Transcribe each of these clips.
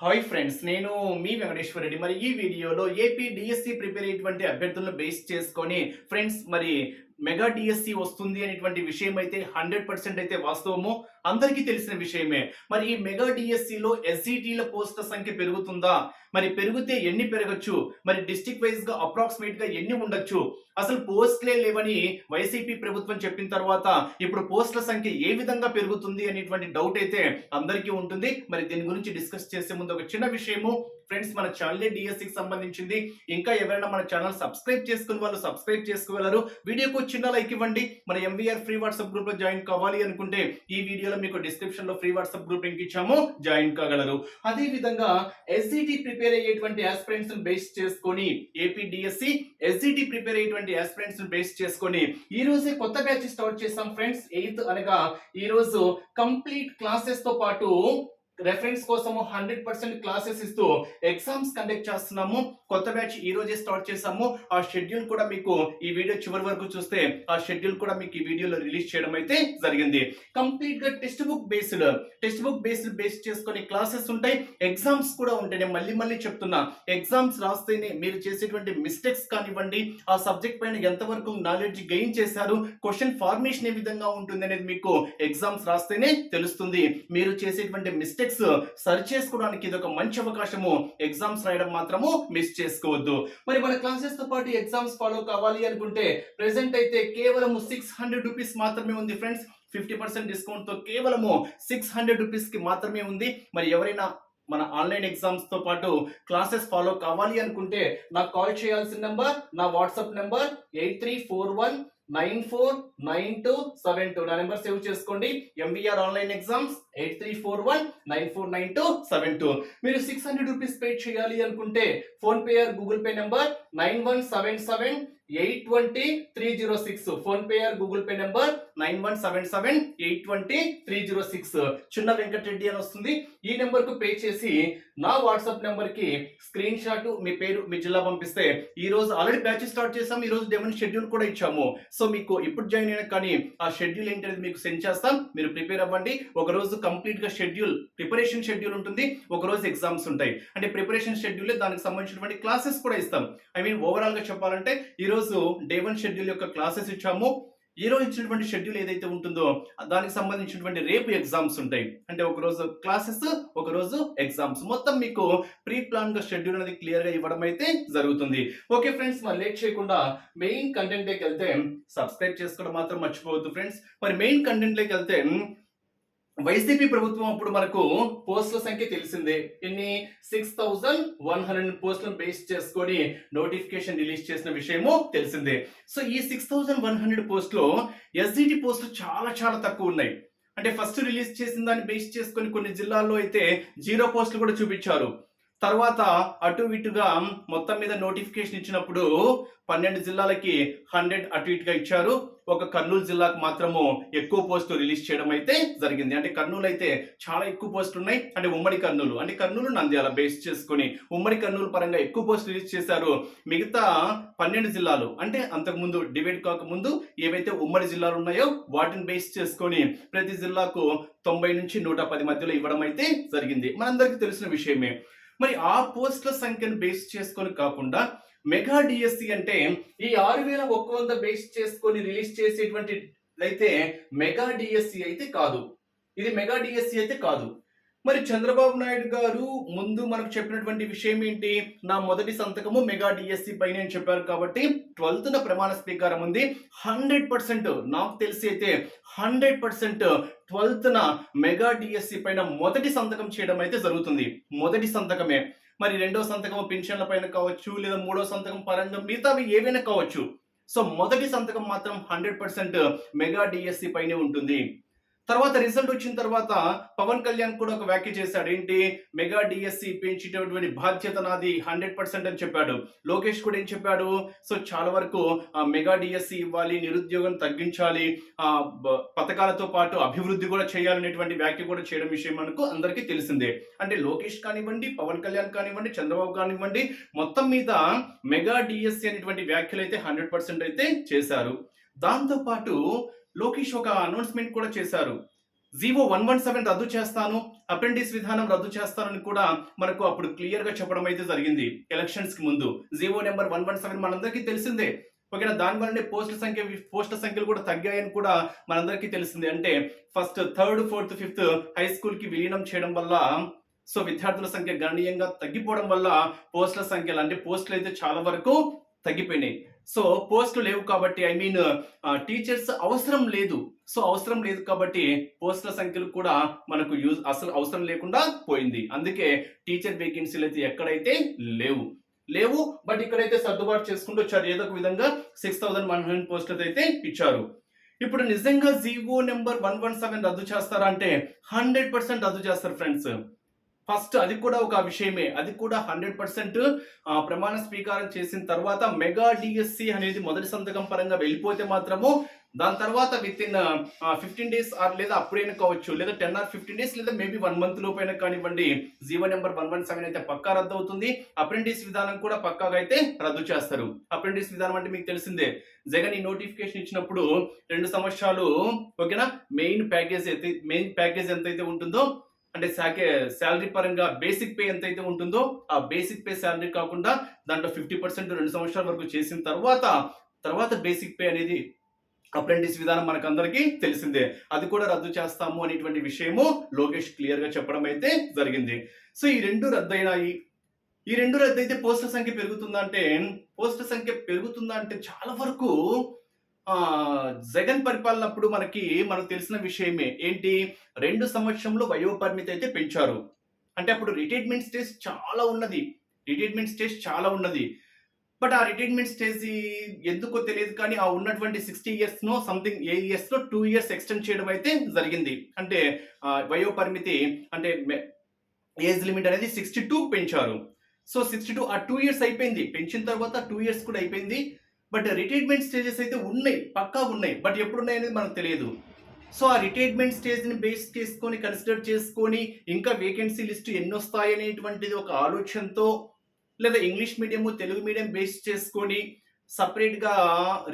Hi friends నేను మీ వెంకటేశ్వర రెడ్డి మరి ఈ వీడియోలో ఏపీ డిఎస్సి ప్రిపేర్ అయ్యేటువంటి అభ్యర్థులను బేస్ చేసుకొని ఫ్రెండ్స్ మరి మెగా డిఎస్సి వస్తుంది అనేటువంటి విషయం అయితే హండ్రెడ్ పర్సెంట్ అయితే వాస్తవము. అందరికీ తెలిసిన విషయమే. మరి ఈ మెగా డిఎస్సిలో ఎస్జిటిల పోస్టుల సంఖ్య పెరుగుతుందా? మరి పెరిగితే ఎన్ని పెరగచ్చు? మరి డిస్టిక్ వైజ్గా అప్రాక్సిమేట్గా ఎన్ని ఉండొచ్చు? అసలు పోస్టులే లేవని వైసీపీ ప్రభుత్వం చెప్పిన తర్వాత ఇప్పుడు పోస్టుల సంఖ్య ఏ విధంగా పెరుగుతుంది అనేటువంటి డౌట్ అయితే అందరికీ ఉంటుంది. మరి దీని గురించి డిస్కస్ చేసే ముందు ఒక చిన్న విషయము. ఫ్రెండ్స్ మన ఛానల్ డిఎస్సికి సంబంధించింది. ఇంకా ఎవరైనా మన ఛానల్ సబ్స్క్రైబ్ చేసుకుని వాళ్ళు సబ్స్క్రైబ్ చేసుకోగలరు. వీడియోకు చిన్న లైక్ ఇవ్వండి. మన ఎంవీఆర్ ఫ్రీ వాట్సాప్ గ్రూప్లో జాయిన్ కావాలి అనుకుంటే ఈ వీడియోలో మీకు డిస్క్రిప్షన్లో ఫ్రీ వాట్సాప్ గ్రూప్ లింక్ ఇచ్చాము. జాయిన్ కాగలరు. అదే విధంగా ఎస్జిటి ప్రిపేర్ అయ్యేటువంటి ఆస్పిరెంట్స్ బేస్ చేసుకొని ఏపీడిఎస్సి ఎస్జిటి ప్రిపేర్ అయ్యేటువంటి ఆస్పిరెంట్స్ బేస్ చేసుకొని ఈ రోజే కొత్త బ్యాచ్ స్టార్ట్ చేస్తాం ఫ్రెండ్స్ ఎయిత్ అనగా ఈ రోజు కంప్లీట్ క్లాసెస్తో పాటు రెఫరెన్స్ కోసము హండ్రెడ్ పర్సెంట్ క్లాసెస్ ఇస్తూ ఎగ్జామ్స్ కండక్ట్ చేస్తున్నాము. కొత్త బ్యాచ్ ఈ రోజే స్టార్ట్ చేసాము ఆ షెడ్యూల్ కూడా మీకు ఈ వీడియో చివరి వరకు చూస్తే ఆ షెడ్యూల్ కూడా మీకు ఈ వీడియోలో రిలీజ్ చేయడం అయితే జరిగింది. కంప్లీట్గా text book based text book based base చేసుకునే క్లాసెస్ ఉంటాయి. ఎగ్జామ్స్ కూడా ఉంటాయి నేను మళ్ళీ మళ్ళీ చెప్తున్నా ఎగ్జామ్స్ రాస్తేనే మీరు చేసేటువంటి మిస్టేక్స్ కానివ్వండి ఆ సబ్జెక్ట్ పైన ఎంతవరకు నాలెడ్జ్ గెయిన్ చేశారు క్వశ్చన్ ఫార్మేషన్ ఏ విధంగా ఉంటుంది అనేది మీకు ఎగ్జామ్స్ రాస్తేనే తెలుస్తుంది. మీరు చేసేటువంటి మిస్టేక్ మిస్టేక్స్ సరి చేసుకోవడానికి ఇది ఒక మంచి అవకాశము. ఎగ్జామ్స్ రాయడం మాత్రము మిస్ చేసుకోవద్దు. మరి మన క్లాసెస్తో పాటు ఎగ్జామ్స్ ఫాలో కావాలి అనుకుంటే ప్రెసెంట్ అయితే కేవలం సిక్స్ హండ్రెడ్ రూపీస్ మాత్రమే ఉంది ఫ్రెండ్స్ ఫిఫ్టీ పర్సెంట్ డిస్కౌంట్తో కేవలము సిక్స్ హండ్రెడ్ రూపీస్కి మాత్రమే ఉంది. మరి ఎవరైనా మన ఆన్లైన్ ఎగ్జామ్స్తో పాటు క్లాసెస్ ఫాలో కావాలి అనుకుంటే నాకు కాల్ చేయాల్సిన నెంబర్ నా WhatsApp number eight three four one nine four nine two seven two నా నెంబర్ సేవ్ చేసుకోండి. MVR online exams eight three four one nine four nine two seven two. మీరు six hundred rupees pay చేయాలి అనుకుంటే PhonePe or Google Pay number nine one seven seven eight twenty three zero six. PhonePe or Google Pay number nine one seven seven eight twenty three zero six. చిన్న వెంకటరెడ్డి అని వస్తుంది. ఈ నెంబర్కు pay చేసి నా WhatsApp నెంబర్కి స్క్రీన్ షాట్ మీ పేరు మీ జిల్లా పంపిస్తే ఈ రోజు ఆల్రెడీ బ్యాచ్ స్టార్ట్ చేసాం ఈ రోజు డెమన్ షెడ్యూల్ కూడా ఇచ్చాము. సో మీకు ఇప్పుడు జాయిన్ అయినా కానీ ఆ షెడ్యూల్ ఏంటి అనేది మీకు సెండ్ చేస్తాం. మీరు ప్రిపేర్ అవ్వండి. ఒక రోజు కంప్లీట్గా షెడ్యూల్ ప్రిపరేషన్ షెడ్యూల్ ఉంటుంది. ఒక రోజు ఎగ్జామ్స్ ఉంటాయి. అంటే ప్రిపరేషన్ షెడ్యూల్ దానికి సంబంధించినటువంటి క్లాసెస్ కూడా ఇస్తాం. ఐ మీన్ ఓవరాల్గా చెప్పాలంటే ఈ రోజు డే వన్ షెడ్యూల్ యొక్క క్లాసెస్ ఇచ్చాము. ఈరోజు ఇచ్చినటువంటి షెడ్యూల్ ఏదైతే ఉంటుందో దానికి సంబంధించినటువంటి రేపు ఎగ్జామ్స్ ఉంటాయి. అంటే ఒక రోజు క్లాసెస్ ఒక రోజు ఎగ్జామ్స్ మొత్తం మీకు ప్రీ ప్లాన్గా షెడ్యూల్ అనేది క్లియర్గా ఇవ్వడం అయితే జరుగుతుంది. ఓకే ఫ్రెండ్స్ మరి లేట్ చేయకుండా మెయిన్ కంటెంట్లోకి వెళ్తే సబ్స్క్రైబ్ చేసుకోవడం మాత్రం మర్చిపోవద్దు ఫ్రెండ్స్ మరి మెయిన్ కంటెంట్లోకి వెళ్తే వైసీపీ ప్రభుత్వం అప్పుడు మనకు పోస్టుల సంఖ్య తెలిసిందే. ఎన్ని సిక్స్ థౌజండ్ వన్ హండ్రెడ్ పోస్టులను బేస్ చేసుకొని నోటిఫికేషన్ రిలీజ్ చేసిన విషయము తెలిసిందే. సో ఈ సిక్స్ థౌజండ్ వన్ హండ్రెడ్ పోస్టులో ఎస్డిటి పోస్టులు చాలా చాలా తక్కువ ఉన్నాయి. అంటే ఫస్ట్ రిలీజ్ చేసిన దాన్ని బేస్ చేసుకొని కొన్ని జిల్లాల్లో అయితే జీరో పోస్టులు కూడా చూపించారు. తర్వాత అటు ఇటుగా మొత్తం మీద నోటిఫికేషన్ ఇచ్చినప్పుడు పన్నెండు జిల్లాలకి హండ్రెడ్ అటు ఇటుగా ఇచ్చారు. ఒక కర్నూలు జిల్లాకు మాత్రము ఎక్కువ పోస్టు రిలీజ్ చేయడం అయితే జరిగింది. అంటే కర్నూలు అయితే చాలా ఎక్కువ పోస్టులు ఉన్నాయి. అంటే ఉమ్మడి కర్నూలు. అంటే కర్నూలు నంద్యాల బేస్ చేసుకొని ఉమ్మడి కర్నూలు పరంగా ఎక్కువ పోస్ట్ రిలీజ్ చేశారు. మిగతా పన్నెండు జిల్లాలు అంటే అంతకుముందు డివైడ్ కాకముందు ఏవైతే ఉమ్మడి జిల్లాలు ఉన్నాయో వాటిని బేస్ చేసుకొని ప్రతి జిల్లాకు తొంభై నుంచి నూట పది మధ్యలో ఇవ్వడం అయితే జరిగింది. మనందరికీ తెలిసిన విషయమే. మరి ఆ పోస్టుల సంఖ్యను బేస్ చేసుకొని కాకుండా మెగా డిఎస్సి అంటే ఈ ఆరు వేల ఒక్క వంద బేస్ చేసుకొని రిలీజ్ చేసేటువంటి అయితే మెగా డిఎస్సి అయితే కాదు. ఇది మెగా డిఎస్సి అయితే కాదు. మరి చంద్రబాబు నాయుడు గారు ముందు మనకు చెప్పినటువంటి విషయం ఏంటి? నా మొదటి సంతకము మెగా డిఎస్సి పైన అని చెప్పారు కాబట్టి ట్వెల్త్ ప్రమాణ స్వీకారం ఉంది. హండ్రెడ్ పర్సెంట్ నాకు తెలిసి అయితే hundred percent twelfth mega DSC పైన మొదటి సంతకం చేయడం అయితే జరుగుతుంది. మొదటి సంతకమే. మరి రెండో సంతకం పెన్షన్ల పైన కావచ్చు లేదా మూడో సంతకం పరంగా మిగతావి ఏవైనా కావచ్చు. సో మొదటి సంతకం మాత్రం హండ్రెడ్ పర్సెంట్ మెగా డిఎస్సి పైనే ఉంటుంది. తర్వాత రిజల్ట్ వచ్చిన తర్వాత పవన్ కళ్యాణ్ కూడా ఒక వ్యాఖ్య చేశాడు. ఏంటి? మెగా డిఎస్సి పెంచేటటువంటి బాధ్యత నాది హండ్రెడ్ పర్సెంట్ అని చెప్పాడు. లోకేష్ కూడా ఏం చెప్పాడు? సో చాలా వరకు ఆ, మెగా డిఎస్సి ఇవ్వాలి నిరుద్యోగం తగ్గించాలి ఆ పథకాలతో పాటు అభివృద్ధి కూడా చేయాలనేటువంటి వ్యాఖ్య కూడా చేయడం విషయం మనకు అందరికీ తెలిసిందే. అంటే లోకేష్ కానివ్వండి పవన్ కళ్యాణ్ కానివ్వండి చంద్రబాబు కానివ్వండి మొత్తం మీద మెగా డిఎస్సి అనేటువంటి వ్యాఖ్యలు అయితే హండ్రెడ్ పర్సెంట్ అయితే చేశారు. దాంతో పాటు లోకేష్ ఒక అనౌన్స్మెంట్ కూడా చేశారు. జీవో వన్ వన్ సెవెన్ రద్దు చేస్తాను అప్రెంటిస్ విధానం రద్దు చేస్తానని కూడా మనకు అప్పుడు క్లియర్గా చెప్పడం అయితే జరిగింది ఎలక్షన్స్కి ముందు. GO number one one seven మనందరికీ తెలిసిందే. ఓకేనా దాని వల్లనే పోస్టుల సంఖ్య పోస్టుల సంఖ్యలు కూడా తగ్గాయని కూడా మనందరికీ తెలిసిందే. అంటే first third fourth fifth high స్కూల్కి విలీనం చేయడం వల్ల సో విద్యార్థుల సంఖ్య గణనీయంగా తగ్గిపోవడం వల్ల పోస్టుల సంఖ్యలు అంటే పోస్టులు అయితే చాలా వరకు తగ్గిపోయినాయి. సో పోస్టులు లేవు కాబట్టి ఐ మీన్ టీచర్స్ అవసరం లేదు. సో అవసరం లేదు కాబట్టి పోస్టుల సంఖ్యలు కూడా మనకు యూజ్ అసలు అవసరం లేకుండా పోయింది. అందుకే టీచర్ వేకెన్సీలు అయితే ఎక్కడైతే లేవు. లేవు బట్ ఇక్కడైతే సర్దుబాటు చేసుకుంటూ వచ్చారు. ఏదో ఒక విధంగా సిక్స్ థౌసండ్ వన్ హండ్రెడ్ పోస్టులు అయితే ఇచ్చారు. ఇప్పుడు నిజంగా GO number one one seven రద్దు చేస్తారా అంటే హండ్రెడ్ పర్సెంట్ రద్దు చేస్తారు ఫ్రెండ్స్ ఫస్ట్ అది కూడా ఒక విషయమే. అది కూడా హండ్రెడ్ పర్సెంట్ ప్రమాణ స్వీకారం చేసిన తర్వాత మెగా డిఎస్సి అనేది మొదటి సంతకం పరంగా వెళ్ళిపోతే మాత్రము దాని తర్వాత within fifteen days or లేదా అప్పుడైనా కావచ్చు లేదా టెన్ ఆర్ ఫిఫ్టీన్ డేస్ లేదా మేబీ వన్ మంత్ లోపైనా కానివ్వండి GO number one one seven అయితే పక్కా రద్దు అవుతుంది అప్రెంటిస్ విధానం కూడా పక్కాగా అయితే రద్దు చేస్తారు. అప్రెంటిస్ విధానం అంటే మీకు తెలిసిందే. జగన్ ఈ నోటిఫికేషన్ ఇచ్చినప్పుడు రెండు సంవత్సరాలు ఓకేనా? మెయిన్ ప్యాకేజ్ అయితే మెయిన్ ప్యాకేజ్ ఎంత అయితే ఉంటుందో అంటే శాలరీ పరంగా బేసిక్ పే ఎంత అయితే ఉంటుందో ఆ బేసిక్ పే శాలరీ కాకుండా దాంట్లో ఫిఫ్టీ పర్సెంట్ రెండు సంవత్సరాల వరకు చేసిన తర్వాత తర్వాత బేసిక్ పే అనేది అప్రెంటిస్ విధానం మనకు అందరికీ తెలిసిందే. అది కూడా రద్దు చేస్తాము అనేటువంటి విషయము లోకేష్ క్లియర్గా చెప్పడం అయితే జరిగింది. సో ఈ రెండు రద్దయినాయి. ఈ రెండు రద్దు అయితే పోస్టుల సంఖ్య పెరుగుతుందా అంటే పోస్టుల సంఖ్య పెరుగుతుందా అంటే చాలా వరకు జగన్ పరిపాలనప్పుడు మనకి మనకు తెలిసిన విషయమే ఏంటి? రెండు సంవత్సరంలో వయో పరిమితి అయితే పెంచారు. అంటే అప్పుడు రిటైర్మెంట్ స్టేజ్ చాలా ఉన్నది. రిటైర్మెంట్ స్టేజ్ చాలా ఉన్నది. బట్ ఆ రిటైర్మెంట్ స్టేజ్ ఎందుకో తెలియదు కానీ ఆ ఉన్నటువంటి సిక్స్టీ ఇయర్స్ను సంథింగ్ ఏ ఇయర్స్లో టూ ఇయర్స్ ఎక్స్టెండ్ చేయడం అయితే జరిగింది. అంటే వయోపరిమితి వయో పరిమితి అంటే ఏజ్ లిమిట్ అనేది సిక్స్టీ టూ పెంచారు. సో సిక్స్టీ టూ ఆ టూ ఇయర్స్ అయిపోయింది. పెంచిన తర్వాత టూ ఇయర్స్ కూడా అయిపోయింది. బట్ రిటైర్మెంట్ స్టేజెస్ అయితే ఉన్నాయి పక్కా ఉన్నాయి బట్ ఎప్పుడు ఉన్నాయి అనేది మనకు తెలియదు. సో ఆ రిటైర్మెంట్ స్టేజ్ని బేస్ చేసుకొని కన్సిడర్ చేసుకొని ఇంకా వేకెన్సీ లిస్టు ఎన్ని వస్తాయి అనేటువంటిది ఒక ఆలోచనతో లేదా English medium Telugu medium base చేసుకొని సపరేట్గా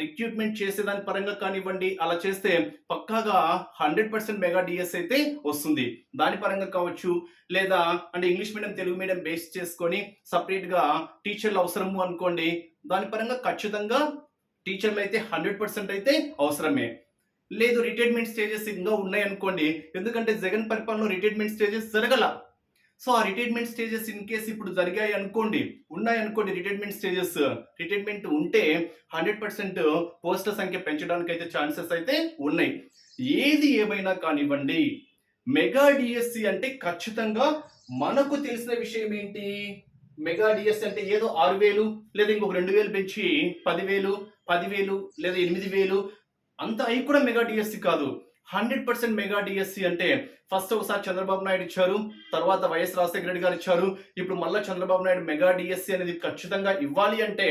రిక్రూట్మెంట్ చేసేదాని పరంగా కానివ్వండి అలా చేస్తే పక్కాగా హండ్రెడ్ పర్సెంట్ మెగా డిఎస్ అయితే వస్తుంది. దాని పరంగా కావచ్చు లేదా అంటే English medium Telugu medium base చేసుకొని సపరేట్గా టీచర్లు అవసరము అనుకోండి దాని పరంగా ఖచ్చితంగా టీచర్లు అయితే హండ్రెడ్ పర్సెంట్ అయితే అవసరమే. లేదు రిటైర్మెంట్ స్టేజెస్ ఇంకా ఉన్నాయి అనుకోండి. ఎందుకంటే జగన్ పరిపాలనలో రిటైర్మెంట్ స్టేజెస్ జరగల. సో ఆ రిటైర్మెంట్ స్టేజెస్ ఇన్ కేసు ఇప్పుడు జరిగాయి అనుకోండి ఉన్నాయి అనుకోండి రిటైర్మెంట్ స్టేజెస్ రిటైర్మెంట్ ఉంటే హండ్రెడ్ పర్సెంట్ పోస్టుల సంఖ్య పెంచడానికి అయితే ఛాన్సెస్ అయితే ఉన్నాయి. ఏది ఏమైనా కానివ్వండి మెగా డిఎస్సి అంటే ఖచ్చితంగా మనకు తెలిసిన విషయం ఏంటి? మెగా డిఎస్ అంటే ఏదో ఆరు వేలు లేదా ఇంకొక రెండు వేలు పెంచి పదివేలు పదివేలు లేదా ఎనిమిది వేలు. అంత అయి కూడా మెగా డిఎస్సి కాదు. హండ్రెడ్ పర్సెంట్ మెగా డిఎస్సి అంటే ఫస్ట్ ఒకసారి చంద్రబాబు నాయుడు ఇచ్చారు తర్వాత వైఎస్ రాజశేఖర రెడ్డి గారు ఇచ్చారు. ఇప్పుడు మళ్ళీ చంద్రబాబు నాయుడు మెగా డిఎస్సి అనేది ఖచ్చితంగా ఇవ్వాలి అంటే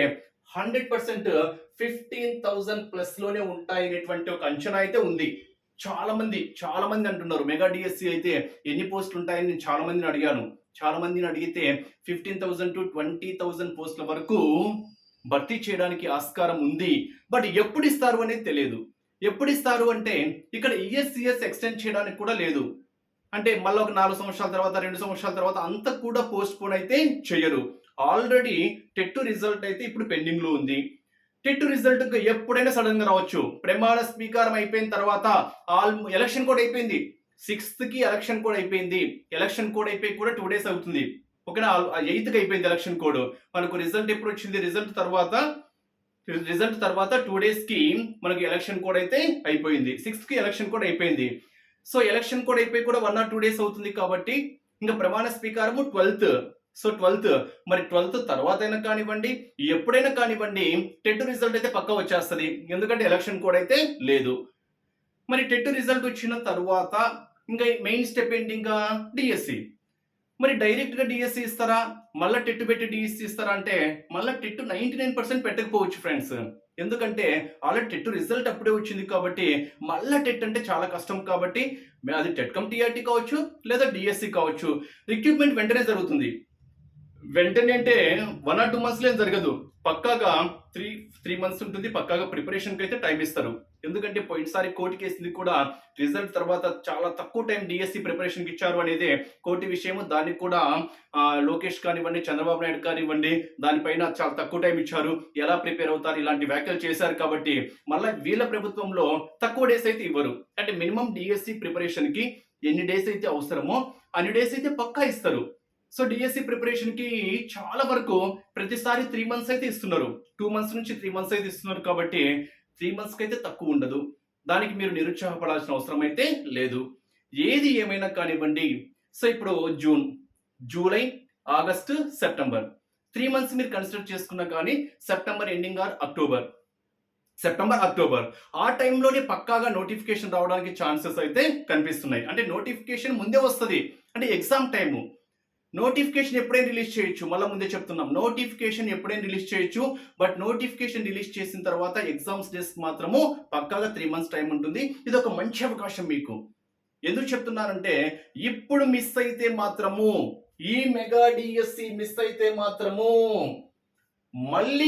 హండ్రెడ్ పర్సెంట్ ఫిఫ్టీన్ థౌజండ్ ప్లస్లోనే ఉంటాయి అనేటువంటి ఒక అంచనా అయితే ఉంది. చాలా మంది చాలా మంది అంటున్నారు మెగా డిఎస్సి అయితే ఎన్ని పోస్టులు ఉంటాయని నేను చాలా మందిని అడిగాను. చాలా మందిని అడిగితే fifteen thousand to twenty thousand పోస్టుల వరకు భర్తీ చేయడానికి ఆస్కారం ఉంది. బట్ ఎప్పుడు ఇస్తారు అనేది తెలియదు. ఎప్పుడు ఇస్తారు అంటే ఇక్కడ ఈఎస్సిఎస్ ఎక్స్టెండ్ చేయడానికి కూడా లేదు. అంటే మళ్ళీ ఒక నాలుగు సంవత్సరాల తర్వాత రెండు సంవత్సరాల తర్వాత అంత కూడా పోస్ట్ పోన్ అయితే చేయరు ఆల్రెడీ టెట్ రిజల్ట్ అయితే ఇప్పుడు పెండింగ్లో ఉంది. టెట్ రిజల్ట్ ఎప్పుడైనా సడన్గా రావచ్చు. ప్రమాణ స్వీకారం అయిపోయిన తర్వాత ఆల్ ఎలక్షన్ కూడా అయిపోయింది. సిక్స్త్కి ఎలక్షన్ కూడా అయిపోయింది. ఎలక్షన్ కోడ్ అయిపోయి కూడా టూ డేస్ అవుతుంది. ఓకేనా ఎయిత్కి అయిపోయింది ఎలక్షన్ కోడ్. మనకు రిజల్ట్ ఎప్పుడు వచ్చింది? రిజల్ట్ తర్వాత రిజల్ట్ తర్వాత టూ డేస్కి మనకి ఎలక్షన్ కోడ్ అయితే అయిపోయింది. సిక్స్త్కి ఎలక్షన్ కోడ్ అయిపోయింది. సో ఎలక్షన్ కోడ్ అయిపోయి కూడా వన్ ఆర్ టూ డేస్ అవుతుంది కాబట్టి ఇంకా ప్రమాణ స్వీకారము ట్వెల్త్ సో ట్వెల్త్ మరి ట్వెల్త్ తర్వాత అయినా కానివ్వండి ఎప్పుడైనా కానివ్వండి టెట్ రిజల్ట్ అయితే పక్కా వచ్చేస్తుంది. ఎందుకంటే ఎలక్షన్ కోడ్ అయితే లేదు. మరి టెట్ రిజల్ట్ వచ్చిన తర్వాత ఇంకా మెయిన్ స్టెప్ ఏంటి ఇంకా? డిఎస్సి మరి డైరెక్ట్గా డిఎస్సి ఇస్తారా? మళ్ళీ టెట్ పెట్టి డిఎస్సి ఇస్తారా అంటే మళ్ళీ టెట్ నైన్టీ నైన్ పర్సెంట్ పెట్టకపోవచ్చు ఫ్రెండ్స్ ఎందుకంటే ఆల్రెడీ టెట్ రిజల్ట్ అప్పుడే వచ్చింది కాబట్టి మళ్ళీ టెట్ అంటే చాలా కష్టం కాబట్టి అది టెట్కమ్ టీఆర్టీ కావచ్చు లేదా డిఎస్సి కావచ్చు. రిక్రూట్మెంట్ వెంటనే జరుగుతుంది. వెంటనే అంటే వన్ ఆర్ టూ మంత్స్లో ఏం జరగదు. పక్కాగా త్రీ త్రీ మంత్స్ ఉంటుంది. పక్కాగా ప్రిపరేషన్కి అయితే టైం ఇస్తారు. ఎందుకంటే పోయినసారి కోర్టు కేసుని కూడా రిజల్ట్ తర్వాత చాలా తక్కువ టైం డిఎస్సి ప్రిపరేషన్కి ఇచ్చారు అనేది కోర్టు విషయం దానికి కూడా లోకేష్ కానివ్వండి చంద్రబాబు నాయుడు కానివ్వండి దానిపైన చాలా తక్కువ టైం ఇచ్చారు. ఎలా ప్రిపేర్ అవుతారు? ఇలాంటి వ్యాఖ్యలు చేశారు కాబట్టి మళ్ళీ వీళ్ళ ప్రభుత్వంలో తక్కువ డేస్ అయితే ఇవ్వరు. అంటే మినిమం డిఎస్సి ప్రిపరేషన్కి ఎన్ని డేస్ అయితే అవసరమో అన్ని డేస్ అయితే పక్కా ఇస్తారు. సో డిఎస్సి ప్రిపరేషన్కి చాలా వరకు ప్రతిసారి త్రీ మంత్స్ అయితే ఇస్తున్నారు. టూ మంత్స్ నుంచి త్రీ మంత్స్ అయితే ఇస్తున్నారు కాబట్టి త్రీ మంత్స్కి అయితే తక్కువ ఉండదు దానికి మీరు నిరుత్సాహపడాల్సిన అవసరం అయితే లేదు. ఏది ఏమైనా కానివ్వండి. సో ఇప్పుడు June July August September. Three months మీరు కన్సిడర్ చేసుకున్నా కానీ September ending or October. September October. ఆ టైంలోనే పక్కాగా నోటిఫికేషన్ రావడానికి ఛాన్సెస్ అయితే కనిపిస్తున్నాయి. అంటే నోటిఫికేషన్ ముందే వస్తుంది. అంటే ఎగ్జామ్ టైము. నోటిఫికేషన్ ఎప్పుడైనా రిలీజ్ చేయొచ్చు. మళ్ళీ ముందే చెప్తున్నాం. నోటిఫికేషన్ ఎప్పుడైనా రిలీజ్ చేయొచ్చు. బట్ నోటిఫికేషన్ రిలీజ్ చేసిన తర్వాత ఎగ్జామ్స్ డేస్ మాత్రము పక్కాగా త్రీ మంత్స్ టైం ఉంటుంది. ఇది ఒక మంచి అవకాశం మీకు. ఎందుకు చెప్తున్నానంటే ఇప్పుడు మిస్ అయితే మాత్రము ఈ మెగా డిఎస్సి మిస్ అయితే మాత్రము మళ్ళీ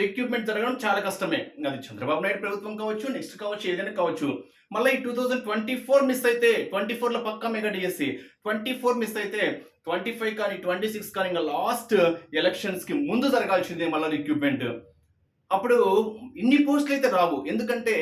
రిక్రూట్మెంట్ జరగడం చాలా కష్టమే. అది చంద్రబాబు నాయుడు ప్రభుత్వం కావచ్చు నెక్స్ట్ కావచ్చు ఏదైనా కావచ్చు. మళ్ళీ ఈ two thousand twenty four miss అయితే ట్వంటీ ఫోర్లో పక్కా mega DSC twenty four miss అయితే ట్వంటీ ఫైవ్ కానీ ట్వంటీ సిక్స్ కానీ ఇంకా లాస్ట్ ఎలక్షన్స్కి ముందు జరగాల్సిందే మళ్ళీ రిక్రూట్మెంట్ అప్పుడు ఇన్ని పోస్టులు అయితే రావు. ఎందుకంటే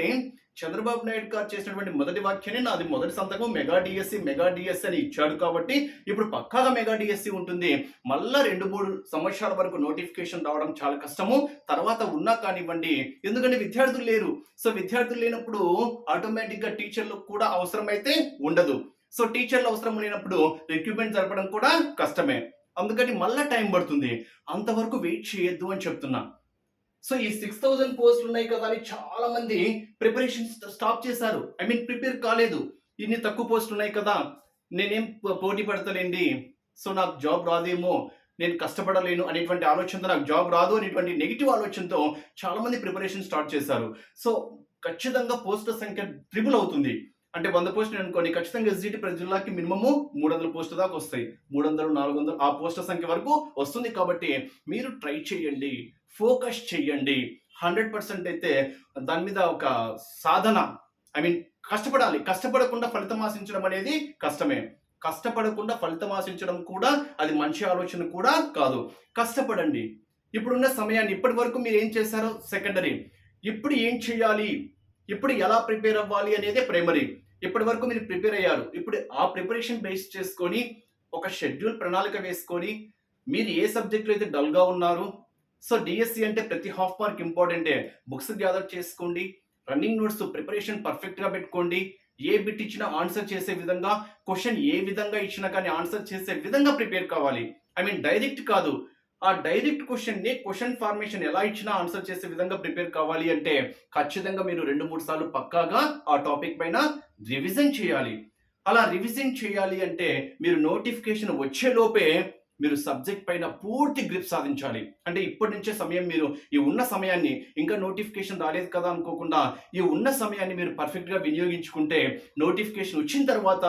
చంద్రబాబు నాయుడు గారు చేసినటువంటి మొదటి వాక్యాన్ని నాది. మొదటి సంతకం మెగా డిఎస్సి మెగా డిఎస్సి అని ఇచ్చాడు కాబట్టి ఇప్పుడు పక్కాగా మెగా డిఎస్సి ఉంటుంది. మళ్ళా రెండు మూడు సంవత్సరాల వరకు నోటిఫికేషన్ రావడం చాలా కష్టము. తర్వాత ఉన్నా కానివ్వండి ఎందుకంటే విద్యార్థులు లేరు. సో విద్యార్థులు లేనప్పుడు ఆటోమేటిక్గా టీచర్లకు కూడా అవసరమైతే ఉండదు. సో టీచర్లు అవసరం లేనప్పుడు రిక్రూట్మెంట్ జరపడం కూడా కష్టమే. అందుకని మళ్ళీ టైం పడుతుంది. అంతవరకు వెయిట్ చేయొద్దు అని చెప్తున్నా. సో ఈ సిక్స్ థౌజండ్ పోస్టులు ఉన్నాయి కదా అని చాలా మంది ప్రిపరేషన్ స్టాప్ చేశారు. ఐ మీన్ ప్రిపేర్ కాలేదు. ఇన్ని తక్కువ పోస్టులు ఉన్నాయి కదా. నేనేం పో- పోటీ పడతలేండి. సో నాకు జాబ్ రాదేమో. నేను కష్టపడలేను అనేటువంటి ఆలోచనతో నాకు జాబ్ రాదు అనేటువంటి నెగిటివ్ ఆలోచనతో చాలా మంది ప్రిపరేషన్ స్టార్ట్ చేశారు. సో ఖచ్చితంగా పోస్టుల సంఖ్య ట్రిపుల్ అవుతుంది. అంటే వంద పోస్టులు అనుకోండి ఖచ్చితంగా ఎస్జిటి ప్రతి జిల్లాకి మినిమము మూడు వందల పోస్టుల దాకా వస్తాయి. మూడు వందలు నాలుగు వందలు ఆ పోస్టుల సంఖ్య వరకు వస్తుంది కాబట్టి మీరు ట్రై చేయండి ఫోకస్ చేయండి. హండ్రెడ్ పర్సెంట్ అయితే దాని మీద ఒక సాధన ఐ మీన్ కష్టపడాలి. కష్టపడకుండా ఫలితం ఆశించడం అనేది కష్టమే. కష్టపడకుండా ఫలితం ఆశించడం కూడా అది మంచి ఆలోచన కూడా కాదు. కష్టపడండి. ఇప్పుడున్న సమయాన్ని ఇప్పటి వరకు మీరు ఏం చేశారో? సెకండరీ. ఇప్పుడు ఏం చేయాలి? ఇప్పుడు ఎలా ప్రిపేర్ అవ్వాలి అనేదే ప్రైమరీ. ఇప్పటి వరకు మీరు ప్రిపేర్ అయ్యారు. ఇప్పుడు ఆ ప్రిపరేషన్ బేస్ చేసుకొని ఒక షెడ్యూల్ ప్రణాళిక వేసుకొని మీరు ఏ సబ్జెక్టులో అయితే డల్గా ఉన్నారు సో డిఎస్సి అంటే ప్రతి హాఫ్ మార్క్ ఇంపార్టెంటే. బుక్స్ గ్యాదర్ చేసుకోండి రన్నింగ్ నోట్స్ ప్రిపరేషన్ పర్ఫెక్ట్గా పెట్టుకోండి ఏ బిట్ ఇచ్చినా ఆన్సర్ చేసే విధంగా క్వశ్చన్ ఏ విధంగా ఇచ్చినా కానీ ఆన్సర్ చేసే విధంగా ప్రిపేర్ కావాలి. ఐ మీన్ డైరెక్ట్ కాదు ఆ డైరెక్ట్ క్వశ్చన్ని క్వశ్చన్ ఫార్మేషన్ ఎలా ఇచ్చినా ఆన్సర్ చేసే విధంగా ప్రిపేర్ కావాలి అంటే ఖచ్చితంగా మీరు రెండు మూడు సార్లు పక్కాగా ఆ టాపిక్ పైన రివిజన్ చేయాలి. అలా రివిజన్ చేయాలి అంటే మీరు నోటిఫికేషన్ వచ్చే లోపే మీరు సబ్జెక్ట్ పైన పూర్తి గ్రిప్ సాధించాలి. అంటే ఇప్పటి నుంచే సమయం మీరు ఈ ఉన్న సమయాన్ని ఇంకా నోటిఫికేషన్ రాలేదు కదా అనుకోకుండా ఈ ఉన్న సమయాన్ని మీరు పర్ఫెక్ట్గా వినియోగించుకుంటే నోటిఫికేషన్ వచ్చిన తర్వాత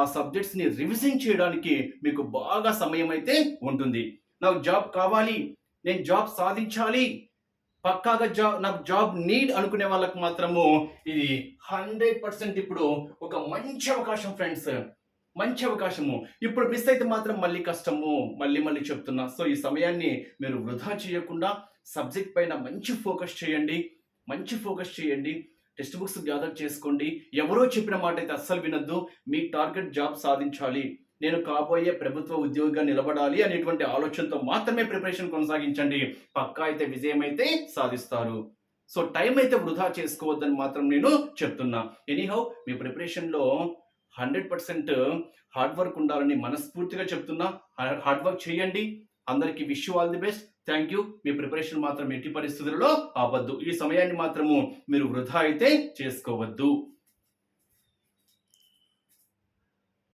ఆ సబ్జెక్ట్స్ని రివిజన్ చేయడానికి మీకు బాగా సమయం అయితే ఉంటుంది. నాకు జాబ్ కావాలి నేను జాబ్ సాధించాలి పక్కాగా జాబ్ నాకు జాబ్ నీడ్ అనుకునే వాళ్ళకు మాత్రము ఇది హండ్రెడ్ పర్సెంట్ ఇప్పుడు ఒక మంచి అవకాశం ఫ్రెండ్స్ మంచి అవకాశము. ఇప్పుడు మిస్ అయితే మాత్రం మళ్ళీ కష్టము. మళ్ళీ మళ్ళీ చెప్తున్నా. సో ఈ సమయాన్ని మీరు వృధా చేయకుండా సబ్జెక్ట్ పైన మంచి ఫోకస్ చేయండి. మంచి ఫోకస్ చేయండి. టెక్స్ట్ బుక్స్ గ్యాదర్ చేసుకోండి. ఎవరో చెప్పిన మాట అయితే అస్సలు వినొద్దు. మీ టార్గెట్ జాబ్ సాధించాలి. నేను కాబోయే ప్రభుత్వ ఉద్యోగిగా నిలబడాలి అనేటువంటి ఆలోచనతో మాత్రమే ప్రిపరేషన్ కొనసాగించండి. పక్కా అయితే విజయం అయితే సాధిస్తారు. సో టైం అయితే వృధా చేసుకోవద్దని మాత్రం నేను చెప్తున్నా. ఎనీహౌ మీ ప్రిపరేషన్లో హండ్రెడ్ పర్సెంట్ హార్డ్ వర్క్ ఉండాలని మనస్ఫూర్తిగా చెప్తున్నా. హార్డ్ వర్క్ చేయండి. అందరికీ wish all the best. Thank you. Me preparation మాత్రం ఎట్టి పరిస్థితుల్లో ఆపద్దు. ఈ సమయాన్ని మాత్రము మీరు వృధా అయితే చేసుకోవద్దు.